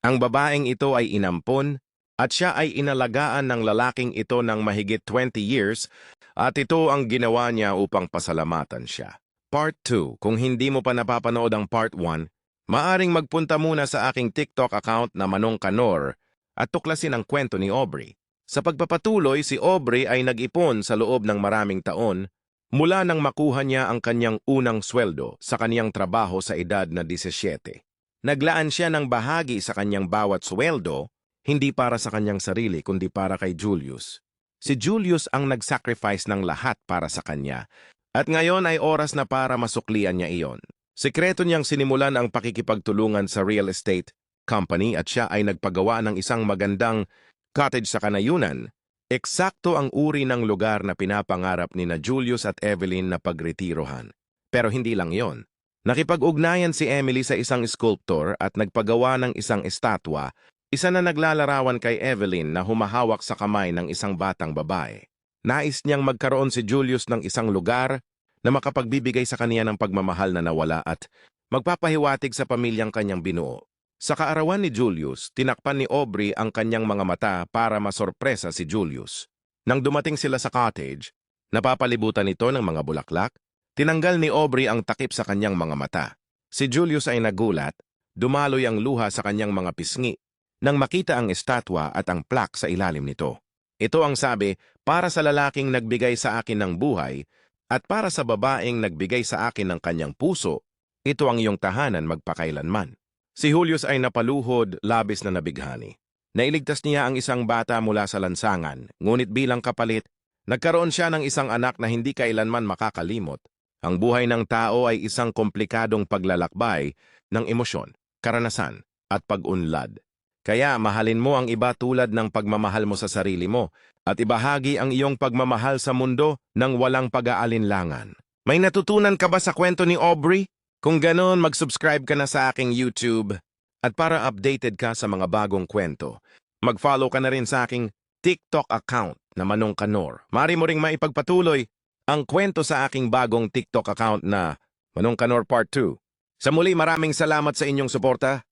Ang babaeng ito ay inampon at siya ay inalagaan ng lalaking ito ng mahigit 20 years at ito ang ginawa niya upang pasalamatan siya. Part 2. Kung hindi mo pa napapanood ang Part 1, maaring magpunta muna sa aking TikTok account na Manong Kanor at tuklasin ang kwento ni Aubrey. Sa pagpapatuloy, si Aubrey ay nag-ipon sa loob ng maraming taon mula nang makuha niya ang kanyang unang sweldo sa kanyang trabaho sa edad na 17. Naglaan siya ng bahagi sa kanyang bawat sweldo, hindi para sa kanyang sarili kundi para kay Julius. Si Julius ang nag-sacrifice ng lahat para sa kanya at ngayon ay oras na para masuklian niya iyon. Sekreto niyang sinimulan ang pakikipagtulungan sa real estate company at siya ay nagpagawa ng isang magandang cottage sa kanayunan. Eksakto ang uri ng lugar na pinapangarap ni na Julius at Evelyn na pagretirohan. Pero hindi lang yon. Nakipag-ugnayan si Emily sa isang sculptor at nagpagawa ng isang estatwa, isa na naglalarawan kay Evelyn na humahawak sa kamay ng isang batang babae. Nais niyang magkaroon si Julius ng isang lugar na makapagbibigay sa kaniya ng pagmamahal na nawala at magpapahiwatig sa pamilyang kanyang binuo. Sa kaarawan ni Julius, tinakpan ni Aubrey ang kanyang mga mata para masorpresa si Julius. Nang dumating sila sa cottage, napapalibutan ito ng mga bulaklak, tinanggal ni Aubrey ang takip sa kanyang mga mata. Si Julius ay nagulat, dumaloy ang luha sa kanyang mga pisngi nang makita ang estatwa at ang plaque sa ilalim nito. Ito ang sabi, para sa lalaking nagbigay sa akin ng buhay at para sa babaeng nagbigay sa akin ng kanyang puso, ito ang iyong tahanan magpakailanman. Si Julius ay napaluhod, labis na nabighani. Nailigtas niya ang isang bata mula sa lansangan, ngunit bilang kapalit, nagkaroon siya ng isang anak na hindi kailanman makakalimot. Ang buhay ng tao ay isang komplikadong paglalakbay ng emosyon, karanasan, at pag-unlad. Kaya mahalin mo ang iba tulad ng pagmamahal mo sa sarili mo at ibahagi ang iyong pagmamahal sa mundo ng walang pag-aalinlangan. May natutunan ka ba sa kwento ni Aubrey? Kung ganon, mag-subscribe ka na sa aking YouTube. At para updated ka sa mga bagong kwento, mag-follow ka na rin sa aking TikTok account na Manong Kanor. Mari mo ring maipagpatuloy ang kwento sa aking bagong TikTok account na Manong Kanor Part 2. Sa muli, maraming salamat sa inyong suporta.